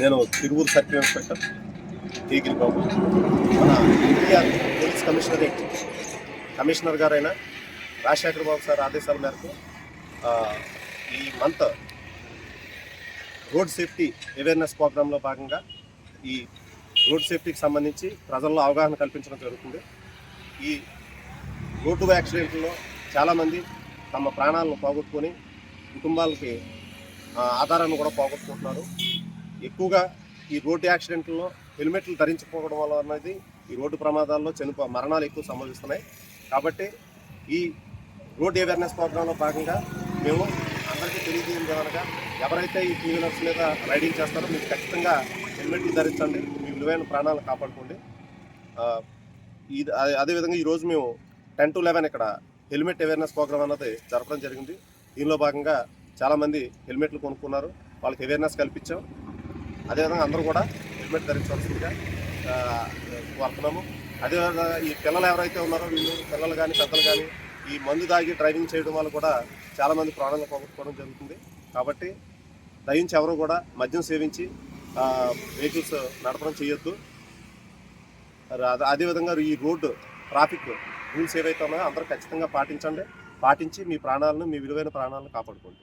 నేను Tiruvuru circle inspector తీగిరి బాబు మన ఎన్టీఆర్ పోలీస్ కమిషనరేట్ కమిషనర్ గారైన రాజశేఖర్ బాబు సార్ ఆదేశాల మేరకు ఈ మంత్ రోడ్ సేఫ్టీ అవేర్నెస్ ప్రోగ్రాంలో భాగంగా ఈ రోడ్ సేఫ్టీకి సంబంధించి ప్రజల్లో అవగాహన కల్పించడం జరుగుతుంది. ఈ రోడ్డు యాక్సిడెంట్లో చాలామంది తమ ప్రాణాలను పోగొట్టుకొని కుటుంబాలకి ఆధారాన్ని కూడా పోగొట్టుకుంటున్నారు. ఎక్కువగా ఈ రోడ్డు యాక్సిడెంట్లో హెల్మెట్లు ధరించకపోవడం వల్ల అనేది ఈ రోడ్డు ప్రమాదాల్లో చనిపో మరణాలు ఎక్కువ సంభవిస్తున్నాయి. కాబట్టి ఈ రోడ్ అవేర్నెస్ ప్రోగ్రాంలో భాగంగా మేము అందరికీ తెలియజేయడం కనుక ఎవరైతే ఈ టూ వీలర్స్ మీద రైడింగ్ చేస్తారో మీరు ఖచ్చితంగా హెల్మెట్లు ధరించండి. మీ విలువైన ప్రాణాలను కాపాడుకోండి. ఇది అదే- అదేవిధంగా ఈరోజు మేము టెన్ టు లెవెన్ ఇక్కడ హెల్మెట్ అవేర్నెస్ ప్రోగ్రామ్ అన్నది జరపడం జరిగింది. దీనిలో భాగంగా చాలామంది హెల్మెట్లు కొనుక్కున్నారు. వాళ్ళకి అవేర్నెస్ కల్పించాం. అదేవిధంగా అందరూ కూడా హెల్మెట్ ధరించవలసిందిగా వర్తనము కోరుతున్నాము. అదేవిధంగా ఈ పిల్లలు ఎవరైతే ఉన్నారో వీళ్ళు పిల్లలు కానీ పెద్దలు కానీ ఈ మందు తాగి డ్రైవింగ్ చేయడం వల్ల కూడా చాలామంది ప్రాణాలను పోగొట్టుకోవడం జరుగుతుంది. కాబట్టి దయించి ఎవరు కూడా మద్యం సేవించి వెహికల్స్ నడపడం చేయొద్దు. అదేవిధంగా ఈ రోడ్డు ట్రాఫిక్ రూల్స్ ఏవైతే ఉన్నాయో అందరూ ఖచ్చితంగా పాటించండి. పాటించి మీ ప్రాణాలను మీ విలువైన ప్రాణాలను కాపాడుకోండి.